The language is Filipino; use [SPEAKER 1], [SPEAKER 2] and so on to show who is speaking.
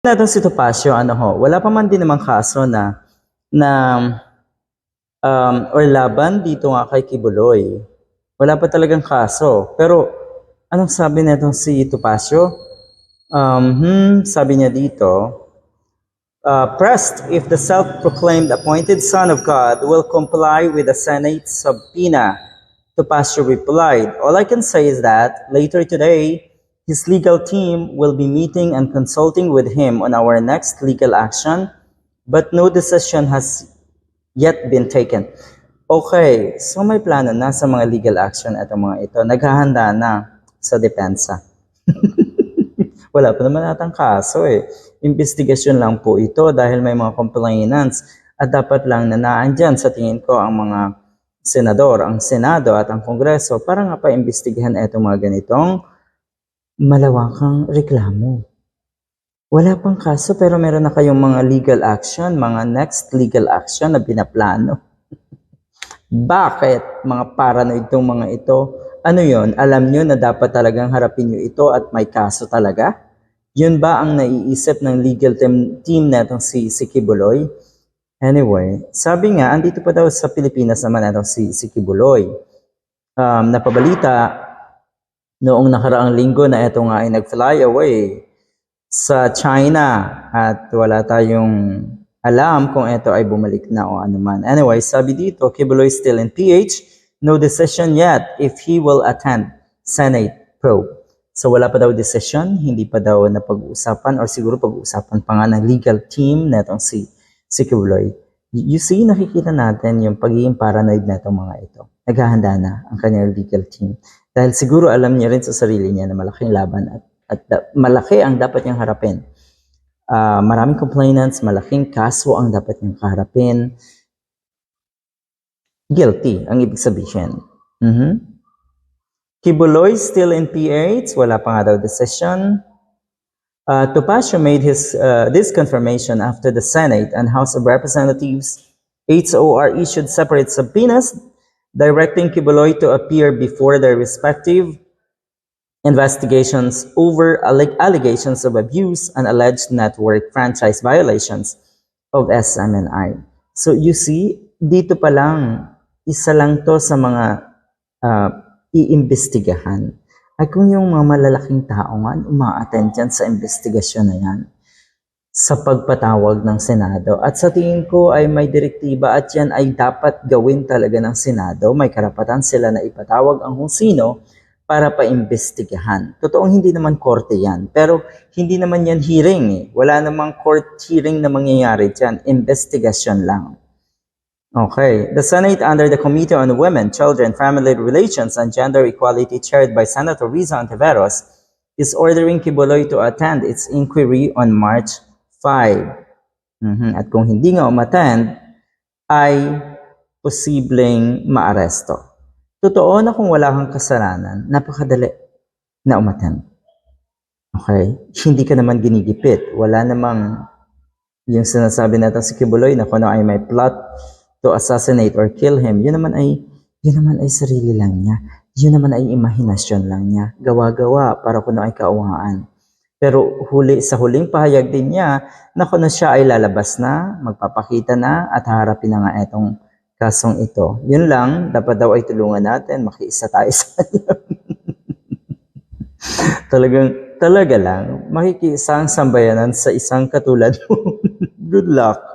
[SPEAKER 1] natin si Topacio, ano ho, wala pa man din namang kaso na, na, um, or laban dito nga kay Kibuloy. Wala pa talagang kaso. Pero, anong sabi nito si Topacio? Um, hmm, sabi niya dito, uh, pressed if the self-proclaimed appointed son of God will comply with the Senate subpoena. Topacio replied, All I can say is that later today, his legal team will be meeting and consulting with him on our next legal action, but no decision has yet been taken. Okay, so may plano na sa mga legal action at mga ito. Naghahanda na sa depensa. Wala pa naman natang kaso eh. Investigasyon lang po ito dahil may mga complainants at dapat lang na naandyan sa tingin ko ang mga senador, ang Senado at ang Kongreso para nga pa-imbestigahan itong mga ganitong malawakang reklamo. Wala pang kaso pero meron na kayong mga legal action, mga next legal action na binaplano. Bakit mga paranoid itong mga ito? Ano yon? Alam nyo na dapat talagang harapin nyo ito at may kaso talaga? Yun ba ang naiisip ng legal team, team na itong si, si Kibuloy? Anyway, sabi nga, andito pa daw sa Pilipinas naman itong si, si Kibuloy. Um, napabalita, noong nakaraang linggo na ito nga ay nag-fly away sa China at wala tayong alam kung ito ay bumalik na o ano man. Anyway, sabi dito, Kibuloy still in PH, no decision yet if he will attend Senate probe. So wala pa daw decision, hindi pa daw na pag-uusapan or siguro pag-uusapan pa nga ng legal team na itong si, si Kibuloy. You see, nakikita natin yung pagiging paranoid na itong mga ito. Naghahanda na ang kanyang legal team. Dahil siguro alam niya rin sa sarili niya na malaking laban at, at da- malaki ang dapat niyang harapin. Ah, maraming complainants, malaking kaso ang dapat niyang kaharapin. Guilty ang ibig sabihin. Mhm. Kibuloy still in PH, wala pa nga daw decision. Uh, Topacio made his uh, this confirmation after the Senate and House of Representatives HOR issued separate subpoenas directing Kibuloy to appear before their respective investigations over alleg- allegations of abuse and alleged network franchise violations of SMNI. So you see, dito pa lang, isa lang to sa mga uh, iimbestigahan. Ay kung yung mga malalaking tao nga, uma-attend sa investigasyon na yan sa pagpatawag ng Senado. At sa tingin ko ay may direktiba at yan ay dapat gawin talaga ng Senado. May karapatan sila na ipatawag ang kung sino para pa-imbestigahan. Totoong hindi naman korte yan. Pero hindi naman yan hearing eh. Wala namang court hearing na mangyayari dyan. Investigasyon lang. Okay. The Senate under the Committee on Women, Children, Family Relations, and Gender Equality chaired by Senator Riza Antiveros is ordering Kibuloy to attend its inquiry on March 5. Mhm. At kung hindi nga umattend, ay posibleng maaresto. Totoo na kung wala kang kasalanan, napakadali na umattend. Okay? Hindi ka naman ginigipit. Wala namang yung sinasabi natin si Kibuloy na kung ano ay may plot to assassinate or kill him, yun naman ay yun naman ay sarili lang niya. Yun naman ay imahinasyon lang niya. Gawa-gawa para kung ano ay kaungaan. Pero huli sa huling pahayag din niya na kung siya ay lalabas na, magpapakita na at haharapin na nga itong kasong ito. Yun lang, dapat daw ay tulungan natin, makiisa tayo sa. Talagang, talaga lang, makikisa ang sambayanan sa isang katulad mo. Good luck.